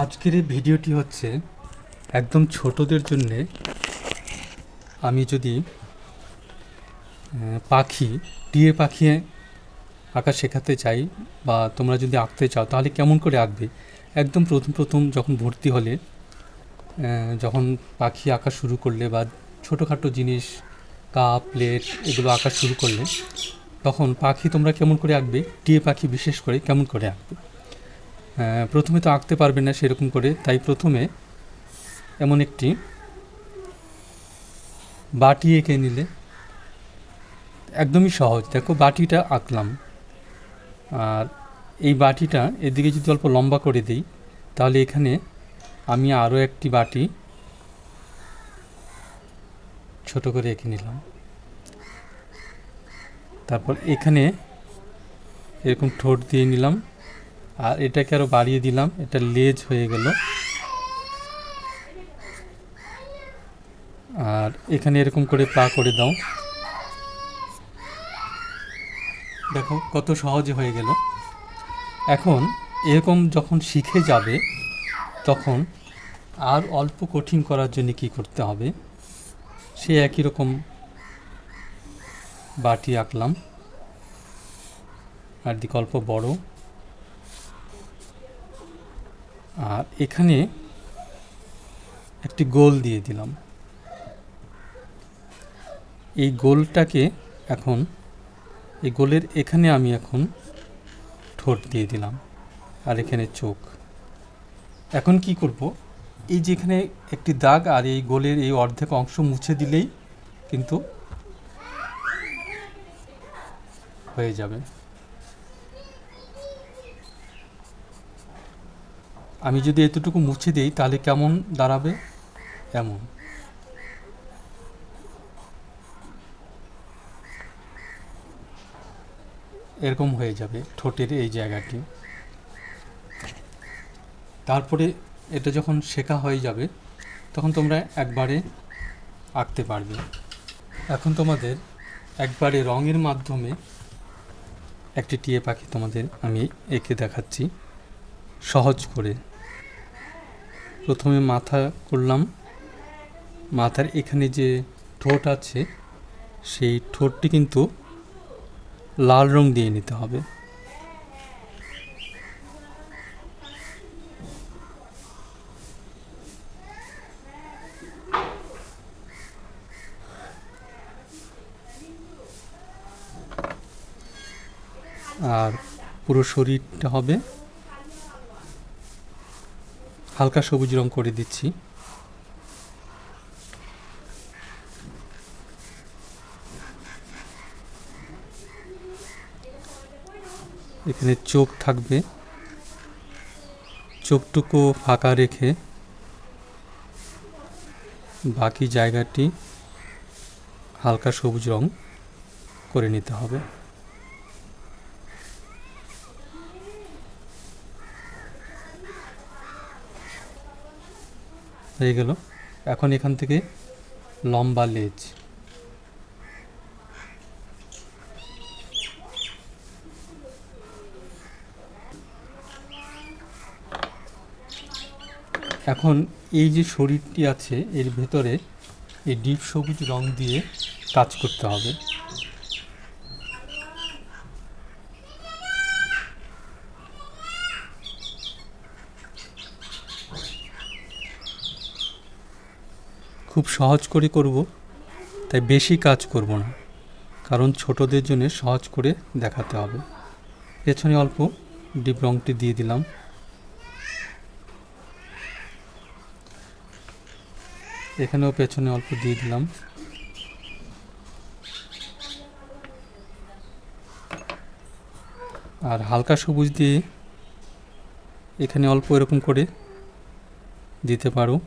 আজকের এই ভিডিওটি হচ্ছে একদম ছোটদের জন্যে আমি যদি পাখি টিয়ে পাখি আঁকা শেখাতে চাই বা তোমরা যদি আঁকতে চাও, তাহলে কেমন করে আঁকবে? একদম প্রথম প্রথম যখন ভর্তি হলে যখন পাখি আঁকা শুরু করলে বা ছোটোখাটো জিনিস কাপ প্লেট এগুলো আঁকা শুরু করলে, তখন পাখি তোমরা কেমন করে আঁকবে? টিয়ে পাখি বিশেষ করে কেমন করে আঁকবে? প্রথমে তো আঁকতে পারবে না সেরকম করে, তাই প্রথমে এমন একটি বাটি এঁকে নিলে। একদমই সহজ। দেখো, বাটিটা আঁকলাম। আর এই বাটিটা এদিকে যদি অল্প লম্বা করে দিই, তাহলে এখানে আমি আরও একটি বাটি ছোট করে এঁকে নিলাম। তারপর এখানে এরকম ঠোঁট দিয়ে নিলাম। আর এটাকে আরও বাড়িয়ে দিলাম, এটা লেজ হয়ে গেল। আর এখানে এরকম করে পা করে দাও। দেখো কত সহজে হয়ে গেল। এখন এরকম যখন শিখে যাবে, তখন আর অল্প কঠিন করার জন্য কি করতে হবে? সে একই রকম বাটি আঁকলাম। আর দিকে অল্প বড়। আর এখানে একটি গোল দিয়ে দিলাম। এই গোলটাকে এখন, এই গোলের এখানে আমি এখন ঠোঁট দিয়ে দিলাম আর এখানে চোখ। এখন কি করব? এই যেখানে একটি দাগ আর এই গোলের এই অর্ধেক অংশ মুছে দিলেই কিন্তু হয়ে যাবে। আমি যদি এতটুকু মুছে দিই, তাহলে কেমন দাঁড়াবে? এমন। এরকম হয়ে যাবে ঠোঁটের এই জায়গাটি। তারপরে এটা যখন শেখা হয়ে যাবে, তখন তোমরা একবারে আঁকতে পারবে। এখন তোমাদের একবারে রঙের মাধ্যমে একটি টিয়ে পাখি তোমাদের আমি এঁকে দেখাচ্ছি। সহজ করে। প্রথমে মাথা করলাম। মাথার এখানে যে ঠোঁট আছে, সেই ঠোঁটটি কিন্তু লাল রং দিয়ে নিতে হবে। আর পুরো শরীরটা হবে হালকা সবুজ রং করে দিচ্ছি। এখানে চোখ থাকবে। চোখটুকু ফাঁকা রেখে বাকি জায়গাটি হালকা সবুজ রং করে নিতে হবে। হয়ে গেল। এখন এখান থেকে লম্বা লেজ। এখন এই যে শরীরটি আছে, এর ভেতরে এই ডিপ সবুজ রং দিয়ে কাজ করতে হবে। খুব সহজ করে করব, তাই বেশি কাজ করব না। কারণ ছোটদের জন্য সহজ করে দেখাতে হবে। পেছনে অল্প ডিপ রংটি দিয়ে দিলাম। এখানেও পেছনে অল্প দিয়ে দিলাম। আর হালকা সবুজ দিয়ে এখানে অল্প এরকম করে দিতে পারো।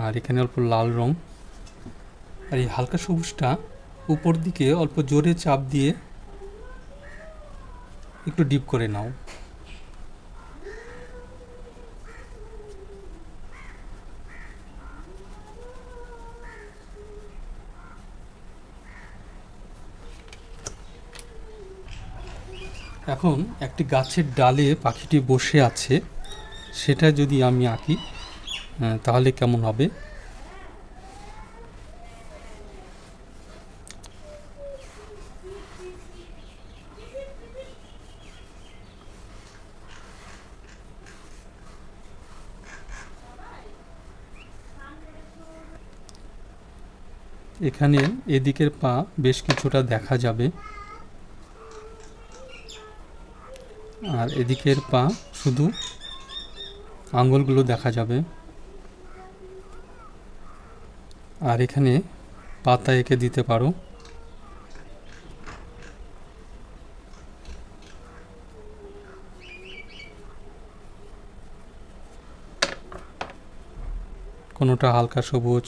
আর এখানে অল্প লাল রং। আর এই হালকা সবুজটা উপর দিকে অল্প জোরে চাপ দিয়ে একটু ডিপ করে নাও। এখন একটি গাছের ডালে পাখিটি বসে আছে, সেটা যদি আমি আঁকি। তাহলে কেমন হবে? এখানে এদিকের পা বেশ কিছুটা দেখা যাবে। আর এদিকের পা শুধু আঙুলগুলো দেখা যাবে। আর এখানে পাতা এঁকে দিতে পারো। কোনোটা হালকা সবুজ,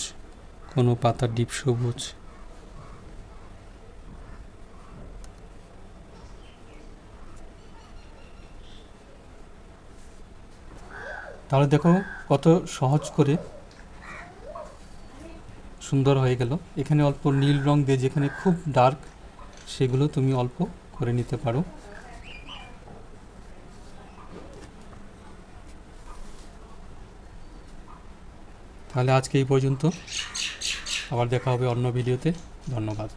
কোনো পাতা ডিপ সবুজ। তাহলে দেখো কত সহজ করে সুন্দর হয়ে গেল। এখানে অল্প নীল রং দিয়ে যেখানে খুব ডার্ক সেগুলো তুমি অল্প করে নিতে পারো। তাহলে আজকে এই পর্যন্ত। আবার দেখা হবে অন্য ভিডিওতে। ধন্যবাদ।